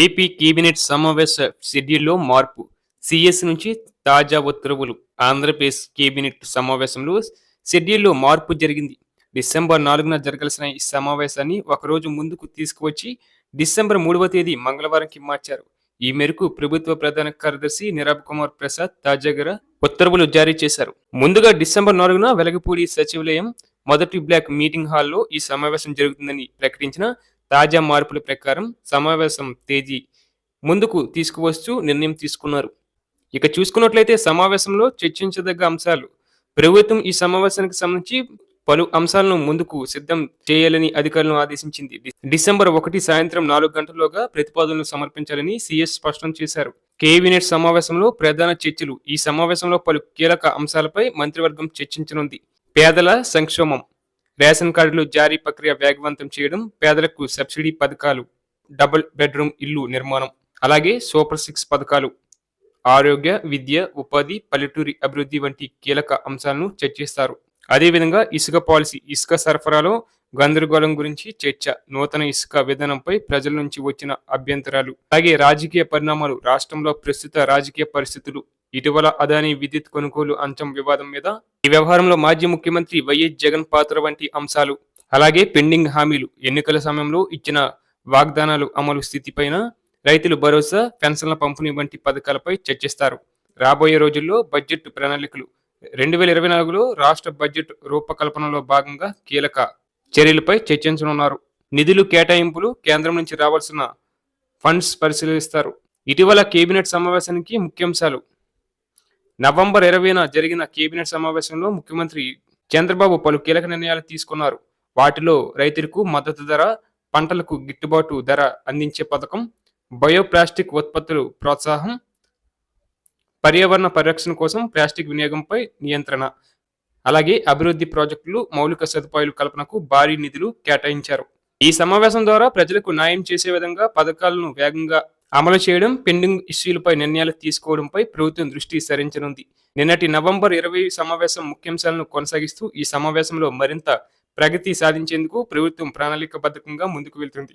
AP cabinet సమావేశ షెడ్యూల్లో మార్పు. సిఎస్ నుంచి తాజా ఉత్తర్వులు. ఆంధ్రప్రదేశ్ కేబినెట్ సమావేశంలో షెడ్యూల్లో మార్పు జరిగింది. డిసెంబర్ నాలుగున జరగాల్సిన ఈ సమావేశాన్ని ఒకరోజు ముందుకు తీసుకువచ్చి డిసెంబర్ మూడవ తేదీ మంగళవారంకి మార్చారు. ఈ మేరకు ప్రభుత్వ ప్రధాన కార్యదర్శి నిరాబ్ కుమార్ ప్రసాద్ తాజాగా ఉత్తర్వులు జారీ చేశారు. ముందుగా డిసెంబర్ నాలుగున వెలగపూడి సచివాలయం మొదటి బ్లాక్ మీటింగ్ హాల్లో ఈ సమావేశం జరుగుతుందని ప్రకటించిన తాజా మార్పుల ప్రకారం సమావేశం తేదీ ముందుకు తీసుకువస్తూ నిర్ణయం తీసుకున్నారు. ఇక చూసుకున్నట్లయితే సమావేశంలో చర్చించదగ్గ అంశాలు. ప్రభుత్వం ఈ సమావేశానికి సంబంధించి పలు అంశాలను ముందుకు సిద్ధం చేయాలని అధికారులను ఆదేశించింది. డిసెంబర్ ఒకటి సాయంత్రం నాలుగు గంటల్లోగా ప్రతిపాదనలు సమర్పించాలని సీఎస్ స్పష్టం చేశారు. కేబినెట్ సమావేశంలో ప్రధాన చర్చలు. ఈ సమావేశంలో పలు కీలక అంశాలపై మంత్రివర్గం చర్చించనుంది. పేదల సంక్షేమం రేషన్ కార్డులు జారీ ప్రక్రియ వేగవంతం చేయడం పేదలకు సబ్సిడీ పథకాలు డబుల్ బెడ్రూమ్ ఇల్లు నిర్మాణం అలాగే సూపర్ సిక్స్ పథకాలు ఆరోగ్య విద్య ఉపాధి పల్లెటూరి అభివృద్ధి వంటి కీలక అంశాలను చర్చిస్తారు. అదేవిధంగా ఇసుక పాలసీ ఇసుక సరఫరాలో గందరగోళం గురించి చర్చ నూతన ఇసుక విధానంపై ప్రజల నుంచి వచ్చిన అభ్యంతరాలు అలాగే రాజకీయ పరిణామాలు రాష్ట్రంలో ప్రస్తుత రాజకీయ పరిస్థితులు ఇటీవల అదాని విద్యుత్ కొనుగోలు అంచం వివాదం మీద ఈ వ్యవహారంలో మాజీ ముఖ్యమంత్రి వైఎస్ జగన్ పాత్ర వంటి అంశాలు అలాగే పెండింగ్ హామీలు ఎన్నికల సమయంలో ఇచ్చిన వాగ్దానాలు అమలు స్థితిపైన రైతులు భరోసా పెన్షన్ల పంపిణీ వంటి పథకాలపై చర్చిస్తారు. రాబోయే రోజుల్లో బడ్జెట్ ప్రణాళికలు రెండు వేల ఇరవై నాలుగులో రాష్ట్ర బడ్జెట్ రూపకల్పనలో భాగంగా కీలక చర్యలపై చర్చించనున్నారు. నిధులు కేటాయింపులు కేంద్రం నుంచి రావాల్సిన ఫండ్స్ పరిశీలిస్తారు. ఇటీవల కేబినెట్ సమావేశానికి ముఖ్యాంశాలు నవంబర్ ఇరవైన జరిగిన కేబినెట్ సమావేశంలో ముఖ్యమంత్రి చంద్రబాబు పలు కీలక నిర్ణయాలు తీసుకున్నారు. వాటిలో రైతులకు మద్దతు ధర పంటలకు గిట్టుబాటు ధర అందించే పథకం బయోప్లాస్టిక్ ఉత్పత్తులు ప్రోత్సాహం పర్యావరణ పరిరక్షణ కోసం ప్లాస్టిక్ వినియోగంపై నియంత్రణ. అలాగే అభివృద్ధి ప్రాజెక్టులు మౌలిక సదుపాయాలు కల్పనకు భారీ నిధులు కేటాయించారు. ఈ సమావేశం ద్వారా ప్రజలకు న్యాయం చేసే విధంగా పథకాలను వేగంగా అమలు చేయడం పెండింగ్ ఇష్యూలపై నిర్ణయాలు తీసుకోవడంపై ప్రభుత్వం దృష్టి సారించనుంది. నిన్నటి నవంబర్ ఇరవై సమావేశం ముఖ్యాంశాలను కొనసాగిస్తూ ఈ సమావేశంలో మరింత ప్రగతి సాధించేందుకు ప్రభుత్వం ప్రణాళికబద్ధంగా ముందుకు వెళ్తుంది.